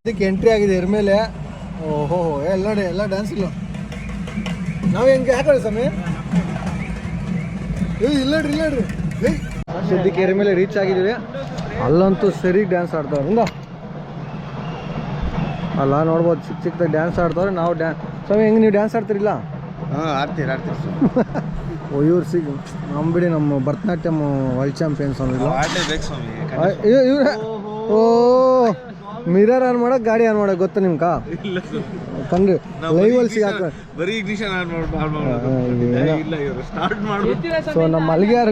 ಇದಕ್ಕೆ ಎಂಟ್ರಿ ಆಗಿದೆ ಇದ್ರ ಮೇಲೆ ಓಹೋ ಎಲ್ಲ ನೋಡಿ ಎಲ್ಲ ಡ್ಯಾನ್ಸ್ ಇಲ್ಲ ನಾವು ಹೆಂಗೆ ಹಾಕೋಣ ಸ್ವಾಮಿ? ಏ ಇಲ್ಲ ಇಲ್ಲ ಸದ್ಯಕ್ಕೆ ಎರ ಮೇಲೆ ರೀಚ್ ಆಗಿದ್ದೀವಿ. ಅಲ್ಲಂತೂ ಸರಿ ಡ್ಯಾನ್ಸ್ ಆಡ್ತಾವ್ರ. ಹಿಂಗ ಅಲ್ಲ ನೋಡ್ಬೋದು ಚಿಕ್ಕ ಚಿಕ್ಕದಾಗ ಡ್ಯಾನ್ಸ್ ಆಡ್ತಾವ್ರೆ ನಾವು ಡ್ಯಾನ್ಸ್ ಸ್ವಾಮಿ ಹೆಂಗೆ ನೀವು ಡ್ಯಾನ್ಸ್ ಆಡ್ತೀರಿಲ್ಲ? ಹಾಂ ಆಡ್ತೀರಿ ಆಡ್ತೀರಿ. ಓ ಇವ್ರು ಸಿಗ್ ನಮ್ಮ ಬಿಡಿ ನಮ್ಮ ಭರತನಾಟ್ಯಮ್ ವರ್ಲ್ಡ್ ಇವ್ರು ಸ್ವಾಮಿ. ಇವ್ರ ಓ ಮಿರರ್ ಆನ್ ಮಾಡಕ್ ಗಾಡಿ ಆನ್ ಮಾಡಕ್ ಗೊತ್ತಾ ನಿಮ್ಗ? ಇಲ್ಲ ಕಂಡ್ರಿ ಲೈವ್ ಅಲ್ಲಿ ಸಿಗಾಕ ಸ್ಟಾರ್ಟ್ ಸೊ ನಮ್ಮ ಮಲ್ಲಿಗೆಯಾರ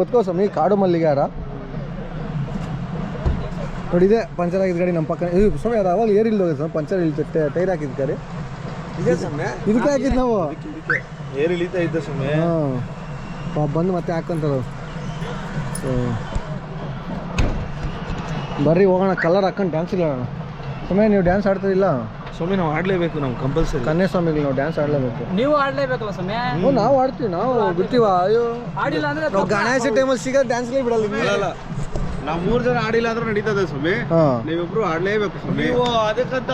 ಬದುಕೋ ಸ್ವಾಮಿ ಕಾಡು ಮಲ್ಲಿಗೆಯಾರ ನೋಡಿ ಇದೆ ಪಂಚರ್ ಆಗಿದ್ ಗಾಡಿ ನಮ್ಮ ಪಕ್ಕ ಇದು ಸ್ವಾಮಿ ಅದು ಅವಾಗ ಏರಿಲ್ಲ ಹೋಗಿ ಸ್ವಾಮಿ ಪಂಚರ್ ಇಲ್ತು ಟೈರ್ ಹಾಕಿದ್ ಗಾಡಿ. ಇದಕ್ಕೆ ಹಾಕಿದ್ ನಾವು. ಏರ್ ಇಳಿತಾ ಇದ್ದ ಸ್ವಾಮಿ. ಬಂದು ಮತ್ತೆ ಹಾಕಂತಾರ ಸೊ ಬರ್ರಿ ಹೋಗೋಣ. ಕಲರ್ ಹಾಕೊಂಡು ಡ್ಯಾನ್ಸ್ ಇಲ್ಲ ಸ್ವಾಮಿ ನೀವು ಡ್ಯಾನ್ಸ್ ಆಡ್ತಿರಲಿಲ್ಲ ಸ್ವಾಮಿ ನಾವು ಆಡ್ಲೇಬೇಕು ನಾವು ಕಂಪಲ್ಸರಿ ಕನ್ಯಾ ಸ್ವಾಮಿಗಳು ನಾವು ಡ್ಯಾನ್ಸ್ ಆಡಲೇಬೇಕು. ನೀವು ಆಡ್ಲೇಬೇಕಲ್ಲ ಸಮಯ ಹ್ಞೂ ನಾವು ಆಡ್ತೀವಿ ನಾವು ಬಿಡ್ತೀವ. ಅಯ್ಯೋ. ಆಡಿಲ್ಲ ಅಂದ್ರೆ ಗಣೇಶ ಟೈಮಲ್ಲಿ ಸಿಗೋ ಡ್ಯಾನ್ಸ್ಲೇ ಬಿಡಲ್ಲ ನೀವು. ಮೂರ್ ಜನ ಆಡಿಲ್ಲ ಅಂದ್ರೆ ನಡೀತದೆ ಸ್ವಾಮಿ. ಹಾ. ನೀವಿಬ್ರು ಆಡ್ಲೇಬೇಕು ಸ್ವಾಮಿ. ಅದಕ್ಕಂತ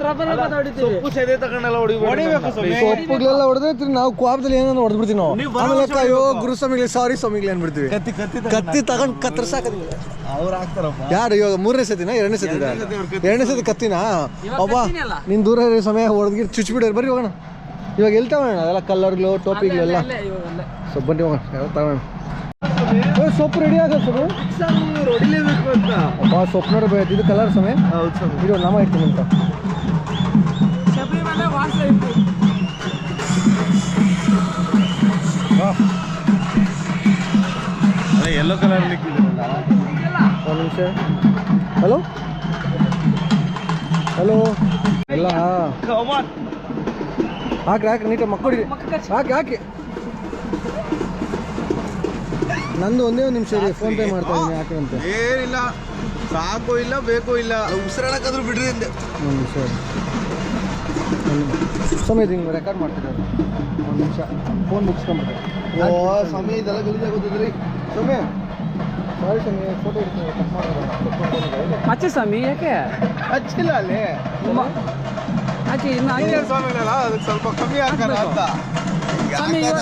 ರಬ್ಬರ್ ರಬ್ಬರ್ ಹೊಡಿತೀವಿ ಸೊಪ್ಪು ಸೆದೆ ತಗೊಂಡೆಲ್ಲ ಹೊಡಿಬೇಕು ಸ್ವಾಮಿ. ಸೊಪ್ಪುಗಳೆಲ್ಲ ಹೊಡೆದ್ರೆ ತಿರ್ಗಿ ನಾವು ಕೋಪದಲ್ಲಿ ಏನೋ ಹೊಡೆದ್ಬಿಡ್ತೀವಿ ನಾವು. ನೀವು ಬರೋ ಆಮೇಲೆ ವರ್ಷ ಅಯ್ಯೋ ಗುರು ಸ್ವಾಮಿಗಳಿಗೆ ಸಾರಿ ಸ್ವಾಮಿಗಳು ಅನ್ಬಿಡ್ತೀವಿ ಕತ್ತಿ ಕತ್ತಿ ಕತ್ತಿ ತಗೊಂಡ್ ಕತ್ತರ್ಸಾಕದಿಲ್ಲ ಅವ್ರು ಆಗ್ತಾರಪ್ಪ ಯಾರು ಇವಾಗ ಮೂರನೇ ಸತಿನಾ ಎರಡನೇ ಸತಿ ಎರಡ್ನೇ ಸತಿ ಕತ್ತಿನಾ? ಅಬ್ಬಾ. ನಿನ್ ದೂರ ಇರೋ ಸಮಯ ಹೊಡೆದ್ಗಿರ್ ಚುಚ್ಬಿಡೋರು ಬರ್ರಿ ಹೋಗೋಣ. ಇವಾಗ ಎಲ್ಲಿ ತಗೋಣ ಅದೆಲ್ಲ ಕಲ್ಲರ್ಗಳು ಟೋಪಿಗಳು ಎಲ್ಲ ಸೊ ಬನ್ನಿ ಹೋಗೋಣ ಯಾವ ತಗೋಣ ಸೊಪ್ಪು ರೆಡಿ ಆಗ ಸೊಪ್ಪು ಹೊಡಿಲೇಬೇಕು ಅಂತ. ಬಾ ಸೊಪ್ಪು ನೋಡಿ ಇದು ಕಲರ್ ಸಮಯ ಹೌದು ಸ್ವಾಮಿ ಇದು ನಾಮ ಇರ್ತೀನಿ ಅಂತ. ಎಲ್ಲೋ ಕಲರ್ ಒಂದು ನಿಮಿಷ. ಹಲೋ ಹಲೋ ಎಲ್ಲ ಹಾಕ್ರಿ ಹಾಕ್ರಿ ನೀಟಾಗಿ ಮಕ್ಕಳಿಗೆ ಹಾಕಿ ಹಾಕಿ. ನಂದು ಒಂದೇ ಒಂದು ನಿಮಿಷ ರೀ ಫೋನ್ ಪೇ ಮಾಡ್ತಾ ಇದ್ದೀನಿ ಯಾಕೆ ಅಂತ. ಏನಿಲ್ಲ ಸಾಕು ಇಲ್ಲ ಬೇಕು ಇಲ್ಲ. ಉಸಿರಾಡಕ್ಕಾದ್ರೂ ಬಿಡ್ರಿ ಅಂದೆ. ಒಂದು ನಿಮಿಷ ಸಮಯ ಹಿಂಗೆ ರೆಕಾರ್ಡ್ ಮಾಡ್ತಿದ್ದಾರೆ ಒಂದು ನಿಮಿಷ. ಫೋನ್ ಮುಗಿಸ್ಕೊಂಬಿಟ್ಟೆ ಓ ಸಮಯ ಇದೆಲ್ಲ ಗಲೀಜಾಗೋದಿದ್ರಿ ಸಮಯ ಸಾರಿ ಸಮಯ ಫೋಟೋ ಇಡ್ತೀನಿ ಕಟ್ ಮಾಡೋದು. ಹಚ್ಚಿ ಸ್ವಾಮಿ ಯಾಕೆ? ಹಚ್ಚಿಲ್ಲ ಅಲ್ಲಿ. ಅಚ್ಚಿ ಇನ್ನು ಸ್ವಾಮಿ ಸ್ವಾಮಿಗಳಲ್ಲ? ಅದಕ್ಕೆ ಸ್ವಲ್ಪ ಕಮ್ಮಿ ಆಗ್ತಾರೆ ಅಂತ. ಸ್ವಾಮಿ ಇವಾಗ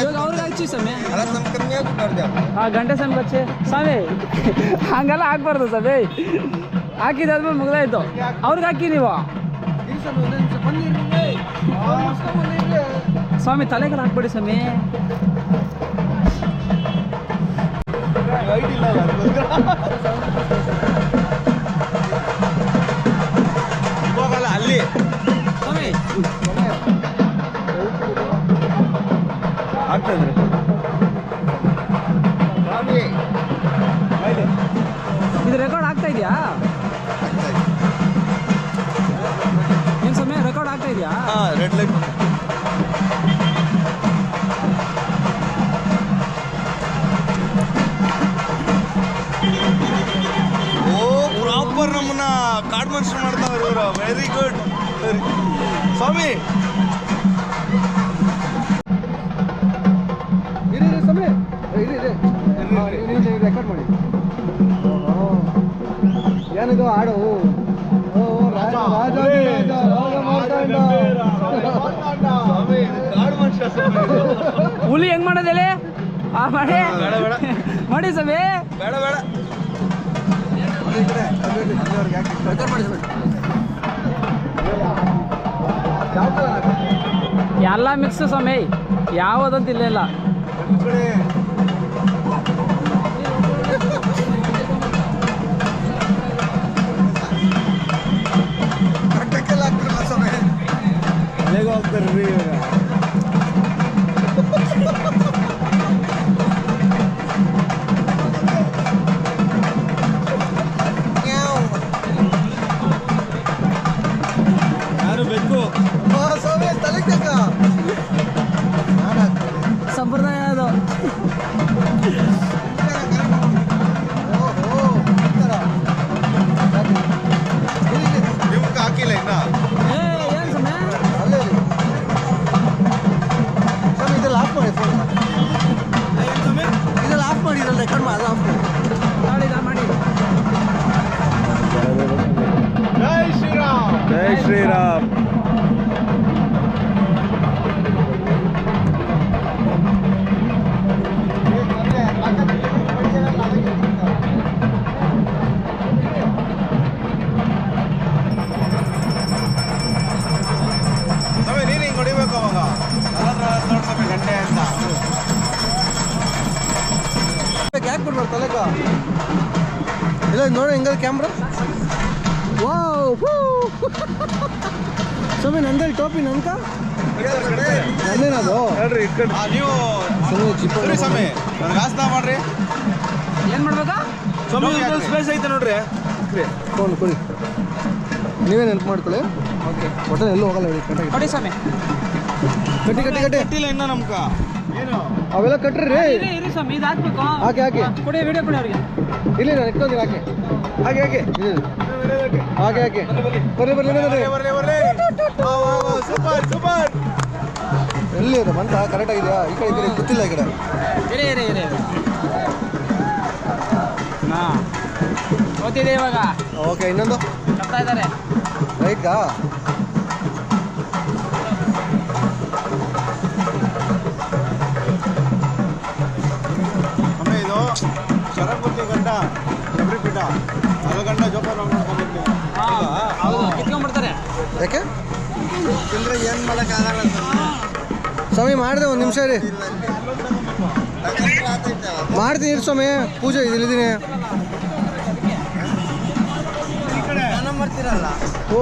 ಇವಾಗ ಅವ್ರಿಗೆ ಹಚ್ಚಿ ಸ್ವಾಮಿ. ನಮ್ಮ ಕಮ್ಮಿ ಆಗ್ಬಿಟ್ಟಾರ್ದೆ ಆ ಗಂಟೆ ಸ್ವಾಮಿ ಹಚ್ಚಿ ಸ್ವಾಮಿ ಹಂಗೆಲ್ಲ ಹಾಕ್ಬಾರ್ದು ಸ್ವಾಮಿ. ಹಾಕಿದಾದ್ಮೇಲೆ ಮುಗ್ದಾಯ್ತು. ಅವ್ರಿಗೆ ಹಾಕಿ ನೀವು. ಸ್ವಾಮಿ ತಲೆಗೆಲ್ಲ ಹಾಕ್ಬೇಡಿ ಸ್ವಾಮಿ. ಆಗ್ತದ್ರೆ ಇದು ರೆಕಾರ್ಡ್ ಆಗ್ತಾ ಇದೆಯಾ? ಏನು ಸಮಯ ರೆಕಾರ್ಡ್ ಆಗ್ತಾ ಇದೆಯಾ? ರೆಡ್ ಲೈಟ್ ಓ ಪ್ರಾಪರ್ ನಮ್ಮನ್ನ ಕಾಡ್ ಮನುಷ್ಯ ಮಾಡ್ತಾ ಇವರು. ವೆರಿ ಗುಡ್ ಸ್ವಾಮಿ ಹುಲಿ ಹೆಂಗ್ ಮಾಡೋದೇಳಿ ಆ ಮಾಡಿ. ಬೇಡ, ಬೇಡ. ಮಾಡಿ ಸಮಿ ಬೇಡ ಬೇಡ. ಎಲ್ಲ ಮಿಕ್ಸ್ ಸ್ವಾಮಿ. ಯಾವುದಂತ ಇಲ್ಲ ಇಲ್ಲ. ಹೋಗ್ತಾರೆ ನೋಡ ಹೆಂಗ ಕ್ಯಾಮ್ರಾ ವಾವ್ ಸ್ವಾಮಿ ನಂದಲ್ಲಿ ಟೋಪಿ ನನ್ಕ? ನಂದೇನದು ಹೇಳ್ರಿ ನೀವು ಸರಿ ಸ್ವಾಮಿ ನನಗೆ ಆಸ್ತಾ ಮಾಡ್ರಿ. ಏನು ಮಾಡ್ಬೇಕಾ? ಸ್ವಾಮಿ ಸ್ಪೇಸ್ ಐತೆ ನೋಡ್ರಿ. ಫೋನ್ ಕೊಡಿ. ನೀವೇ ನೆನಪು ಮಾಡ್ಕೊಳ್ಳಿ. ಓಕೆ ಒಟ್ಟಲ್ಲಿ ಎಲ್ಲೂ ಹೋಗಲ್ಲ ಹೇಳಿ ಕಟ್ಟಾಗಿ. ಕೊಡಿ ಸ್ವಾಮಿ. ಕಟ್ಟಿ ಕಟ್ಟಿ ಕಟ್ಟಿ. ಕಟ್ಟಿಲ್ಲ ಇನ್ನ ನಮ್ಗ. ಅವೆಲ್ಲ ಕಟ್ರಿ ಇರಿ ಇರಿ ಸ್ವಾಮಿ ಇದು ಹಾಕ್ಬೇಕು. ಹಾಕಿ ಹಾಕಿ. ಕೊಡಿ ವಿಡಿಯೋ ಕೊಡಿ ಅವ್ರಿಗೆ. ಇಲ್ಲಿ ನಾನು ಇಟ್ಕೊಂತೀನಿ ಹಾಕಿ. ಹಾಗೆ ಹಾಗೆ ಇಲ್ಲಿ ಹಾಗೆ ಹಾಕಿ. ಬರ್ರಿ ಬರ್ರಿ ಸೂಪರ್ ಸೂಪರ್. ಎಲ್ಲಿ ಇದೆ ಮಂತ ಕರೆಕ್ಟ್ ಆಗಿದೆಯಾ? ಈ ಕಡೆ ಈ ಕಡೆ ಗೊತ್ತಿಲ್ಲ ಈ ಕಡೆ. ಇರಿ ಇರಿ ಇರಿ. ಹಾಂ. ಇವಾಗ? ಓಕೆ ಇನ್ನೊಂದು? ಇದ್ದಾರೆ. ರೈಟ್ಗಾ ಯಾಕೆ? ಸ್ವಾಮಿ ಮಾಡಿದೆ ಒಂದು ನಿಮಿಷ ರೀ ಮಾಡ್ತೀನಿ ಇರು ಸ್ವಾಮಿ ಪೂಜೆ ಇಲ್ಲಿದ್ದೀನಿ. ಓ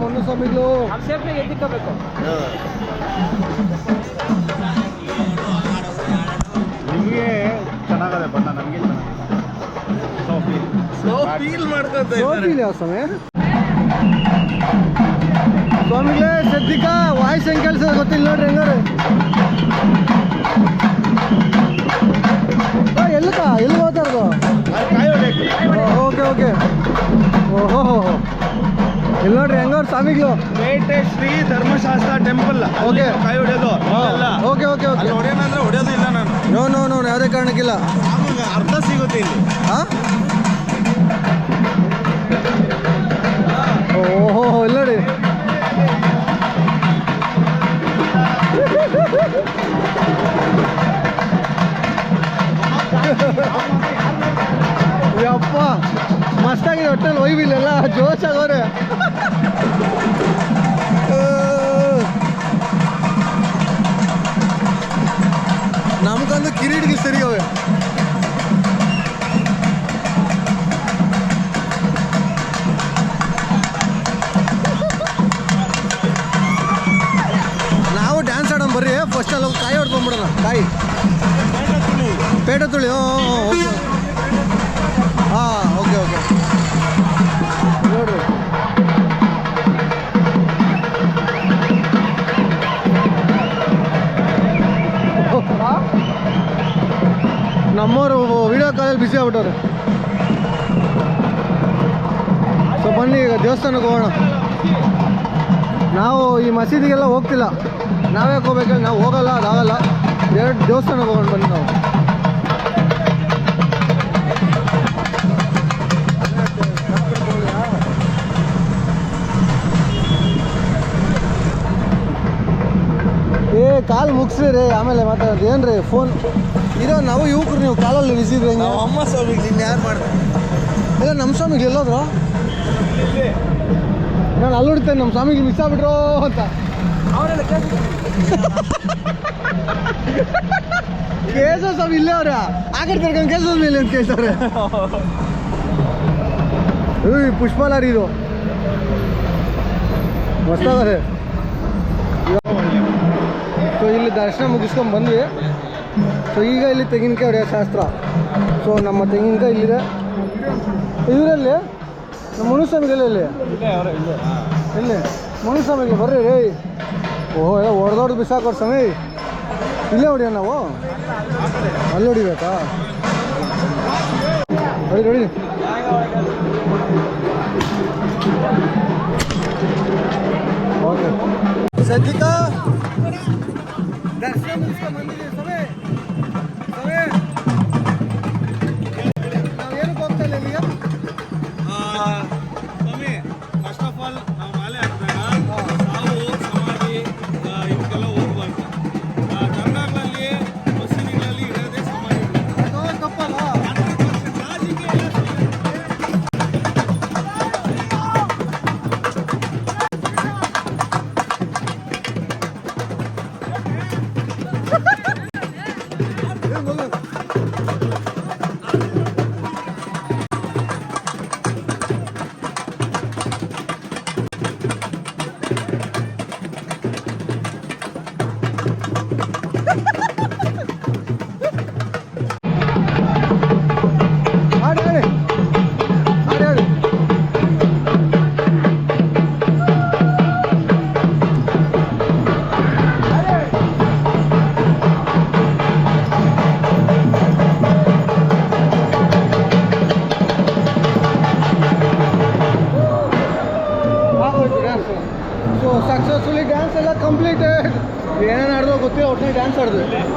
ಮೊನ್ನೆ ಸ್ವಾಮಿಗಳು ನಿಮಗೆ ಚೆನ್ನಾಗದೆ ಬಣ್ಣ ನಮಗೆ ಚೆನ್ನಾಗಿದೆ. ಸ್ವಾಮಿ? ಸ್ವಾಮಿಗಳೇ ಸದ್ಯಕ್ಕ ವಾಯ್ಸ್ ಹೆಂಗೆ ಕೆಲಸ ಗೊತ್ತಿಲ್ಲ ನೋಡ್ರಿ ಹೆಂಗಾರೆ ಎಲ್ಲಿಕ ಎಲ್ಲಿ ಮಾತಾಡ್ದು ಓಕೆ ಓಕೆ. ಓಹೋ ಇಲ್ಲಿ ನೋಡ್ರಿ ಹೆಂಗವ್ರ ಸ್ವಾಮಿಗಳು? ಪೇಟೆ ಶ್ರೀ ಧರ್ಮಶಾಸ್ತ್ರ ಟೆಂಪಲ್. ಓಕೆ. ಕಾಯಿ ಹೊಡೆಯೋದು ಅಲ್ಲ ಓಕೆ ಓಕೆ ಓಕೆ. ಅಂದ್ರೆ ಹೊಡೆಯೋದು ಇಲ್ಲ ನಾನು. ನೋ ನೋ ನೋ ಯಾವುದೇ ಕಾರಣಕ್ಕಿಲ್ಲ. ಅರ್ಥ ಅರ್ಧ ಸಿಗುತ್ತೆ ಇಲ್ಲಿ. ಹಾಂ ಓಹೋ ಇಲ್ಲ ನೋಡಿ ಯಪ್ಪ ಮಸ್ತಾಗಿದೆ ಒಟ್ಟಲ್ಲಿ ಒಯ್ವಿಲ್ಲೆಲ್ಲ ಜೋಶ್ ಆಗೋರೆ ನಮ್ಗಂದು ಕಿರೀಟ್ಗೆ ಸರಿ ಅವೆ ಕಾಯಿ ಪೇಟೆ ತುಳಿ ಪೇಟ ಓಕೆ ಹಾಂ, ಓಕೆ ಓಕೆ. ನೋಡ್ರಿ ನಮ್ಮವರು ವಿಡಿಯೋ ಕಾಲಲ್ಲಿ ಬಿಸಿ ಆಗ್ಬಿಟ್ಟವ್ರೆ. ಸೊ ಬನ್ನಿ, ಈಗ ದೇವಸ್ಥಾನಕ್ಕೆ ಹೋಗೋಣ. ನಾವು ಈ ಮಸೀದಿಗೆಲ್ಲ ಹೋಗ್ತಿಲ್ಲ. ನಾವೇ ಹೋಗ್ಬೇಕಲ್ಲ ನಾವು ಹೋಗಲ್ಲ, ಅದಾಗಲ್ಲ. ಎರಡು ದೇವಸ್ಥಾನ ಹೋಗೋಣ ಬನ್ನಿ ನಾವು. ಏ ಕಾಲು ಮುಗಿಸ್ರಿ ರೀ ಆಮೇಲೆ ಮಾತಾಡೋದು. ಏನು ರೀ ಫೋನ್ ಇರೋ ನಾವು ಯುವಕರು ನೀವು ಕಾಲಲ್ಲಿ ಬಿಸಿದ್ರಿ ಅಮ್ಮ ಸ್ವಾಮಿ ಇನ್ನು ಯಾರು ಮಾಡ್ತಾರೆ? ಇಲ್ಲ ನಮ್ಮ ಸ್ವಾಮಿಗೆ ಎಲ್ಲೋದ್ರು? ನಾನು ಅಲ್ಲಿ ಹುಡ್ತೇನೆ ನಮ್ಮ ಸ್ವಾಮಿಗೆ ಮಿಸ್ ಆಗ್ಬಿಟ್ರೋ ಅಂತ. ಅವರೆಲ್ಲ ಕೇಶವ ಸ್ವಾಮಿ ಇಲ್ಲೇ ಅವ್ರ ಆ ಕಡೆ ಕೇಸಸ್ ಮೇಲೆ ಅಂತ ಕೇಳ್ತಾರೆ ಪುಷ್ಪಲಾರಿ ಇದು ಸೊ ಇಲ್ಲಿ ದರ್ಶನ ಮುಗಿಸ್ಕೊಂಡು ಬಂದ್ವಿ. ಸೊ ಈಗ ಇಲ್ಲಿ ತೆಂಗಿನಕಾಯಿ ಹೊಡೆಯೋ ಶಾಸ್ತ್ರ. ಸೊ ನಮ್ಮ ತೆಂಗಿನಕಾಯಿ ಇಲ್ಲಿದೆ. ಇವರಲ್ಲಿ? ನಮ್ಮ ಮುನುಸ್ವಾಮಿಗಳು ಇಲ್ಲಿ ಇಲ್ಲಿ ಮುನುಸ್ವಾಮಿಗೆ ಬರ್ರಿ ರೇ ಓಹೋ, ಎಲ್ಲ ಹೊಡೆದೋಡು ಬಿಸಾಕೋರ್ ಸ್ವಾಮಿ. ಇಲ್ಲೇ ಹೊಡಿಯೋಣ ನಾವು? ಅಲ್ಲಿ ಹೊಡಿಬೇಕಾ? ಹೊಡಿ ಹೊಡಿ. ಓಕೆ. ಸದ್ಯಕ್ಕ ದರ್ಶನ ಸ್ವಾಮಿ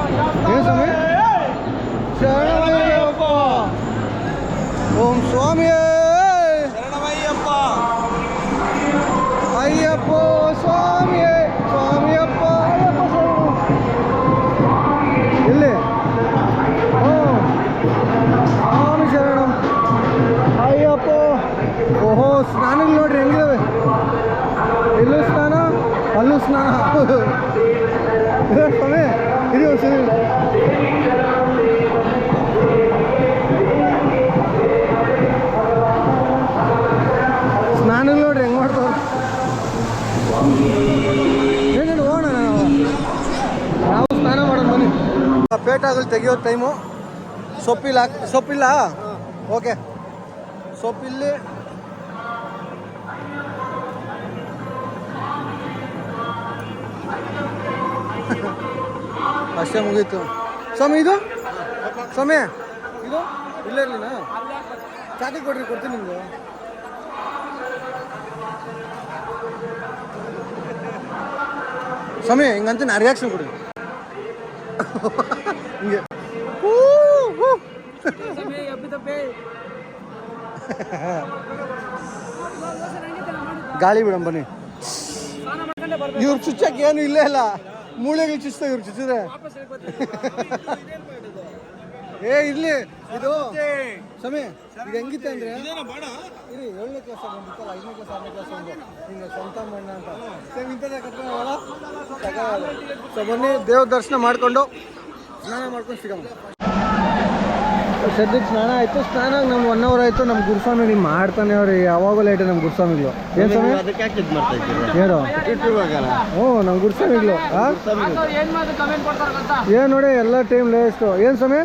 ಪೇಟಾಗಲ್ಲಿ ತೆಗಿಯೋ ಟೈಮು ಸೊಪ್ಪಿಲ್ಲ ಸೊಪ್ಪಿಲ್ಲ? ಓಕೆ. ಸೊಪ್ಪಿಲ್ಲಿ ಅಷ್ಟೇ ಮುಗೀತು. ಸ್ವಾಮಿ ಇದು? ಸ್ವಾಮಿ ಇದು? ಇಲ್ಲೇ ಇರಲಿನ? ಚಾಟಿ ಕೊಡ್ರಿ ಕೊಡ್ತೀನಿ ನಿಮಗೆ. ಸ್ವಾಮಿ ಹಿಂಗಂತ ನಾ ರಿಯಾಕ್ಷನ್ ಕೊಡಿ ಗಾಳಿ ಬಿಡಮ್ ಬನ್ನಿ. ಇವ್ರು ಚುಚ್ಚಕ್ಕೆ ಏನು ಇಲ್ಲೇ ಇಲ್ಲ. ಮೂಳೆಗಳು ಚುಚ್ತಾ ಇವ್ರು ಚುಚ್ಚಿದ್ರೆ. ಏ, ಇರ್ಲಿ. ಇದು ಸ್ವಾಮಿ, ಇದು ಹೆಂಗಿತ್ತೆ ಅಂದ್ರೆ? ಇರಿ, ಏಳನೇ ಕ್ಲಾಸ್ ಬಂದಿತ್ತಲ್ಲ ಐದನೇ ಕ್ಲಾಸ್ ಆರನೇ ಕ್ಲಾಸ್ ಒಂದು. ಹಿಂಗೆ ಸ್ವಂತ ಮಣ್ಣ ಅಂತ. ಸೇಮ್ ಸೊ ಬನ್ನಿ. ದೇವ್ರ ದರ್ಶನ ಮಾಡ್ಕೊಂಡು ಸ್ನಾನ ಮಾಡ್ಕೊಂಡು ಸಿಗಮ್ಮ ಸದ್ಯಕ್ಕೆ ಸ್ನಾನ ಆಯ್ತು ಸ್ನಾನ ನಮ್ಗೆ ಒನ್ ಅವರ್ ಆಯ್ತು ನಮ್ಮ ಗುರುಸ್ವಾಮಿಗಳು ಮಾಡ್ತಾನೆ ಅವ್ರಿ ಯಾವಾಗಲೂ ಲೇಟ್ ನಮ್ಮ ಗುರುಸ್ವಾಮಿಗಳು. ಏನು ಸಮಯ ಆಗಲ್ಲ ಹ್ಞೂ ನಮ್ಮ ಗುರುಸ್ವಾಮಿಗಳು. ಆ? ಏನ್ ಏನು ನೋಡಿ ಎಲ್ಲ ಟೈಮ್ ಲೇಸ್ಟು ಏನು ಸಮಯ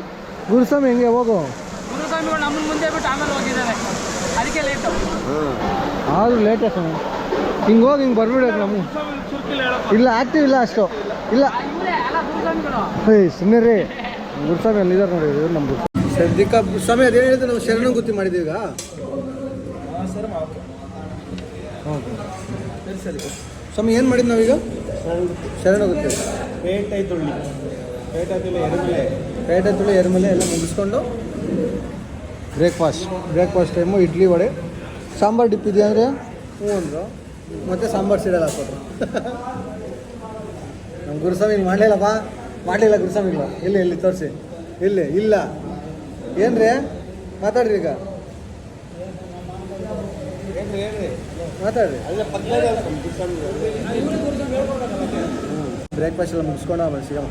ಗುರುಸ್ವಾಮಿ ಹೆಂಗೆ ಯಾವಾಗೂ ಆದರೂ ಲೇಟು ಸಮಯ ಹಿಂಗೆ ಹೋಗಿ ಹಿಂಗೆ ಬರ್ಬಿಡೋದು ನಮ್ಮ ಇಲ್ಲ ಆಕ್ಟಿವ್ ಇಲ್ಲ ಅಷ್ಟು. ಇಲ್ಲ. ಏಯ್ ಸುಮ್ಮನೆ ರೀ ಗುರುಸ್ವಾಮಿ ಅಲ್ಲಿದ್ದಾರೆ ನೋಡಿ ಇವ್ರು ನಮ್ಮ ಗುರುಸ್ವಾಮಿ. ಸದ್ಯಕ್ಕ ಸಮಯ ಅದೇನು ಹೇಳಿದ್ರೆ ನಾವು ಶರಣ ಗುತ್ತಿ ಮಾಡಿದ್ದೀವಿ ಈಗ? ಸ್ವಾಮಿ ಏನು ಮಾಡಿದ್ದು ನಾವೀಗ? ಶರಣ ಗುತ್ತಿ ಪೇಟೆ ತುಳ್ಳಿ ಪೇಟೆ ತುಳಿ ಎರ್ಮಲೆ ಎಲ್ಲ ಮುಗಿಸ್ಕೊಂಡು? Breakfast. Breakfast time idli vada. Sambar dip ಇದೆಯಾ ಅಂದರೆ? ಹ್ಞೂ ಮತ್ತೆ ಮತ್ತು ಸಾಂಬಾರು ಸೀಡಲ್ ಹಾಕ್ಕೊಟ್ರು. ನಮ್ಮ ಗುರುಸ್ವಾಮಿ ಹಿಂಗೆ ಮಾಡಲಿಲ್ಲಪ್ಪ ಮಾಡಲಿಲ್ಲ ಗುರುಸ್ವಾಮಿಗಳು. ಇಲ್ಲಿ ಇಲ್ಲಿ ತೋರಿಸಿ. ಇಲ್ಲಿ ಇಲ್ಲ. ಏನ್ರಿ? ಮಾತಾಡ್ರಿ ಈಗ. ಮಾತಾಡ್ರಿ. ಬ್ರೇಕ್ಫಾಸ್ಟ್ ಎಲ್ಲ ಮುಗಿಸ್ಕೊಂಡು ಸಿಗಮ್ಮ.